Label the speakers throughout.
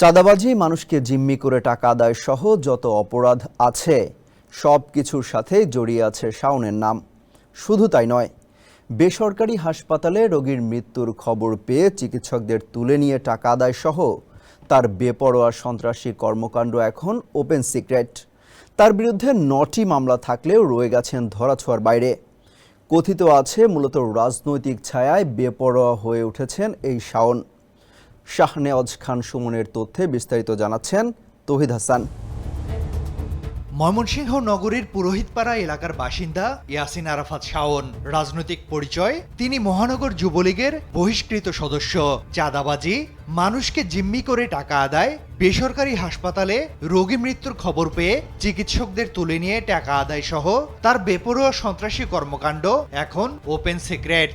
Speaker 1: চাঁদাবাজি, মানুষকে জিম্মি করে টাকা আদায় সহ যত অপরাধ আছে, সব কিছুর সাথে জড়িয়ে আছে শাওনের নাম। শুধু তাই নয়, বেসরকারি হাসপাতালে রোগীর মৃত্যুর খবর পেয়ে চিকিৎসকদের তুলে নিয়ে টাকা আদায় সহ তার বেপরোয়া সন্ত্রাসী কর্মকাণ্ড এখন ওপেন সিক্রেট। তার বিরুদ্ধে নটি মামলা থাকলেও রয়ে গেছেন ধরাছোঁয়ার বাইরে। কথিত আছে, মূলত রাজনৈতিক ছায়ায় বেপরোয়া হয়ে উঠেছেন এই শাওন। শাহনেওয়াজ খান সুমনের তথ্যে বিস্তারিত জানাচ্ছেন তহিদ হাসান।
Speaker 2: ময়মনসিংহ নগরীর পুরোহিতপাড়া এলাকার বাসিন্দা ইয়াসিন আরাফাত শাওন। রাজনৈতিক পরিচয়, তিনি মহানগর যুবলীগের বহিষ্কৃত সদস্য। চাঁদাবাজি, মানুষকে জিম্মি করে টাকা আদায়, বেসরকারি হাসপাতালে রোগী মৃত্যুর খবর পেয়ে চিকিৎসকদের তুলে নিয়ে টাকা আদায় সহ তার বেপরোয়া সন্ত্রাসী কর্মকাণ্ড এখন ওপেন সিক্রেট।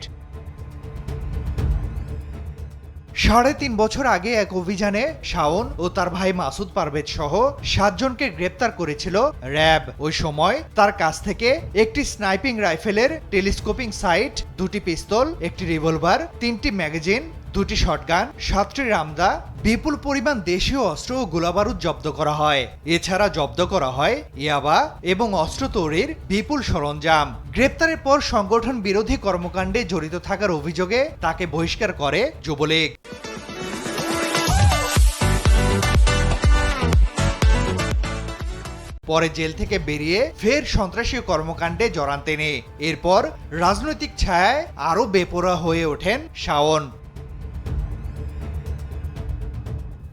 Speaker 2: সাড়ে তিন বছর আগে এক অভিযানে শাওন ও তার ভাই মাসুদ পারভেজ সহ সাতজনকে গ্রেপ্তার করেছিল র্যাব। ওই সময় তার কাছ থেকে একটি স্নাইপিং রাইফেলের টেলিস্কোপিং সাইট, দুটি পিস্তল, একটি রিভলভার, তিনটি ম্যাগাজিন, দুটি শটগান, সাতটি রামদা, বিপুল পরিমাণ দেশীয় অস্ত্র ও গোলাবারুদ জব্দ করা হয়। এছাড়া জব্দ করা হয় ইয়াবা এবং অস্ত্র তৈরির বিপুল সরঞ্জাম। গ্রেপ্তারের পর সংগঠন বিরোধী কর্মকাণ্ডে জড়িত থাকার অভিযোগে তাকে বহিষ্কার করে যুবলীগ। পরে জেল থেকে বেরিয়ে ফের সন্ত্রাসী কর্মকাণ্ডে জড়ান তিনি। এরপর রাজনৈতিক ছায়ায় আরও বেপরোয়া হয়ে ওঠেন শাওন।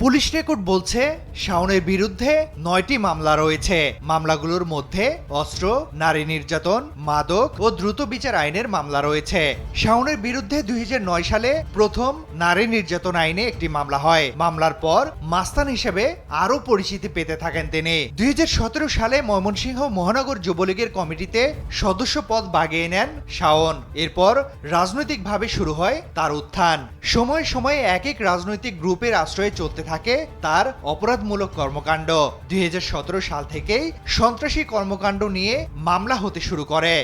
Speaker 2: পুলিশ রেকর্ড বলছে শাওনের বিরুদ্ধে নয়টি মামলা রয়েছে। মামলাগুলোর মধ্যে অস্ত্র, নারী নির্যাতন, মাদক ও দ্রুত বিচার আইনের মামলা রয়েছে। শাওনের বিরুদ্ধে দুই সালে প্রথম নারী নির্যাতন আইনে একটি মামলা হয়। মামলার পর মাস্তান হিসেবে আরও পরিচিতি পেতে থাকেন তিনি। দুই হাজার সতেরো সালে ময়মনসিংহ মহানগর যুবলীগের কমিটিতে সদস্য পদ বাগিয়ে নেন শাওন। এরপর রাজনৈতিকভাবে শুরু হয় তার উত্থান। সময়ে সময়ে এক এক রাজনৈতিক গ্রুপের আশ্রয়ে চলতে থাকে। তার অপরাধমূলক কর্মকাণ্ড। দুই হাজার সতেরো সাল থেকেই সন্ত্রাসী কর্মকাণ্ড নিয়ে মামলা হতে শুরু করে।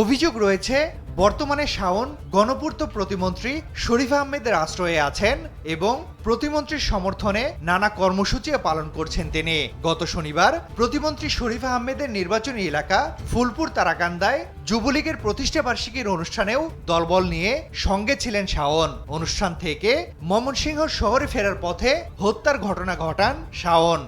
Speaker 2: অভিযোগ রয়েছে বর্তমানে শাওন গণপূর্ত প্রতিমন্ত্রী শরীফ আহমেদের আশ্রয়ে আছেন এবং প্রতিমন্ত্রীর সমর্থনে নানা কর্মসূচিও পালন করছেন তিনি। গত শনিবার প্রতিমন্ত্রী শরীফ আহমেদের নির্বাচনী এলাকা ফুলপুর তারাকান্দায় যুবলীগের প্রতিষ্ঠা বার্ষিকীর অনুষ্ঠানেও দলবল নিয়ে সঙ্গে ছিলেন শাওন। অনুষ্ঠান থেকে ময়মনসিংহ শহরে ফেরার পথে হত্যার ঘটনা ঘটান শাওন।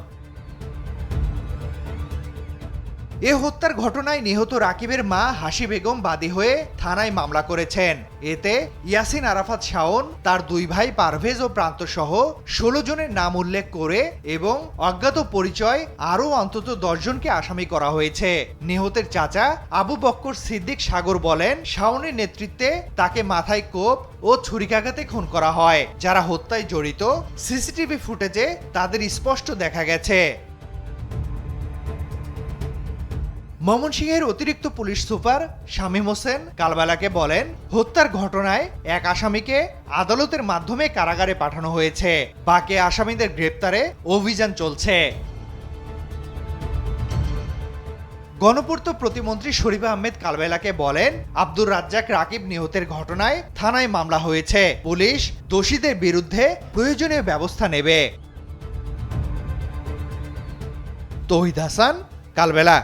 Speaker 2: এ হত্যার ঘটনায় নিহত রাকিবের মা হাসি বেগম বাদী হয়ে থানায় মামলা করেছেন। এতে ইয়াসিন আরাফাত শাওন, তার দুই ভাই পারভেজ ও প্রান্ত সহ ষোলো জনের নাম উল্লেখ করে এবং অজ্ঞাত পরিচয় আরও অন্তত দশজনকে আসামি করা হয়েছে। নিহতের চাচা আবু বক্কর সিদ্দিক সাগর বলেন, শাওনের নেতৃত্বে তাকে মাথায় কোপ ও ছুরিকাঘাতে খুন করা হয়। যারা হত্যায় জড়িত, সিসিটিভি ফুটেজে তাদের স্পষ্ট দেখা গেছে। ময়মনসিংহের অতিরিক্ত পুলিশ সুপার শামীম হোসেন কালবেলাকে বলেন, হত্যার ঘটনায় এক আসামিকে আদালতের মাধ্যমে কারাগারে পাঠানো হয়েছে। বাকি আসামিদের গ্রেপ্তারে অভিযান চলছে। গণপূর্ত প্রতিমন্ত্রী শরীফ আহমেদ কালবেলাকে বলেন, আব্দুর রাজ্জাক রাকিব নিহতের ঘটনায় থানায় মামলা হয়েছে। পুলিশ দোষীদের বিরুদ্ধে প্রয়োজনীয় ব্যবস্থা নেবে। তহিদ হাসান, কালবেলা।